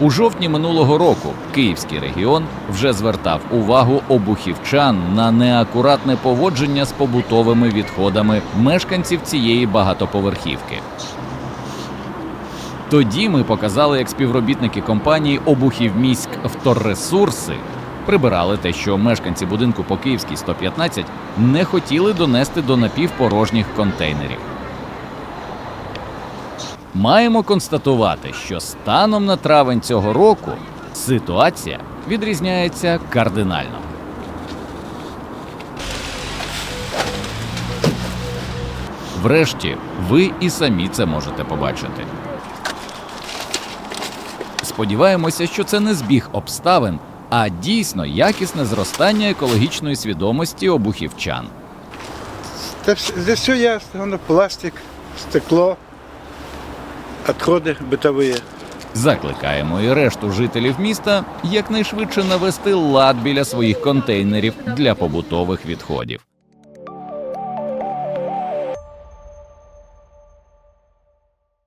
У жовтні минулого року Київський регіон вже звертав увагу обухівчан на неакуратне поводження з побутовими відходами мешканців цієї багатоповерхівки. Тоді ми показали, як співробітники компанії Обухівміськ Вторресурси прибирали те, що мешканці будинку по Київській 115 не хотіли донести до напівпорожніх контейнерів. Маємо констатувати, що станом на травень цього року ситуація відрізняється кардинально. Врешті, ви і самі це можете побачити. Сподіваємося, що це не збіг обставин, а дійсно якісне зростання екологічної свідомості обухівчан. Здесь все ясно, пластик, стекло, отходи битові. Закликаємо і решту жителів міста якнайшвидше навести лад біля своїх контейнерів для побутових відходів.